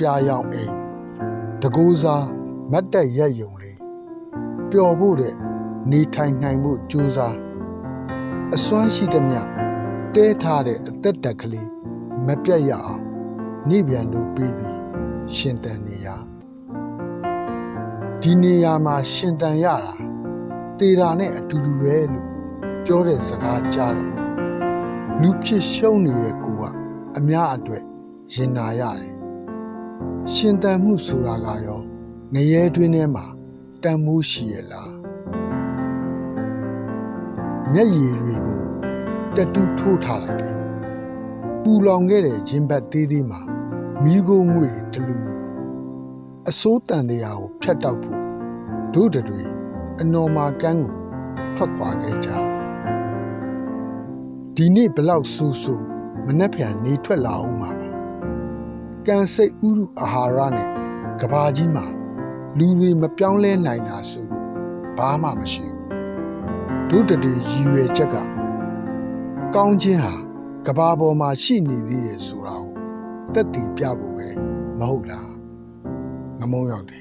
ပြာရောင်အိမ်တကူစားမတ်တက်ရက်ယုံလေးပျော်ဖို့တဲ့နေထိုင်နိုင်ဖို့ကြိုးစားအစွမ်းရှိသမျှတဲထားတဲ့အသက်တက်ကလေးမပြတ်ရအောင်နေပြန်လို့ပြီးပြီးရှင်တန်နေရဒီနေရာမှာရှင်တန်ရတာတေတာနဲ့အတူတူပဲလို့ပြောတဲ့စကားကြားတော့လူဖြစ်ရှုံးနေတဲ့ကိုကအများအတွက်ရင်နာရတယ် ရှင်တန်မှုဆိုတာကရောငရဲတွင်းထဲမှာတန်မိုးရှိရလားမျက်ရည်တွေကိုတက်တူးထိုးထားလိုက်တယ်ပူလောင်ခဲ့တဲ့ဂျင်ဘတ်သေးသေးမှာမိโกငွေတွေတလူအစိုးတန်တရားကိုဖျက်တောက်ဖို့တို့တွေအနော်မာကန်းကိုထွက်ခွာခဲ့ကြဒီနေ့ဘလောက်ဆူဆူမနှက်ပြန်နေထွက်လာအောင်မှာပါ ကန်စိတ်ဥရုအာဟာရနဲ့ကဘာကြီးမှာလူတွေမပြောင်းလဲနိုင်တာဆိုလို့ဘာမှမရှိဘူးတို့တွေရည်ရွယ်ချက်ကကောင်းခြင်းဟာကဘာပေါ်မှာရှိနေသေးတယ်ဆိုတာကိုတက်တည်ပြဖို့ပဲမဟုတ်လားငမုံရောက်တယ်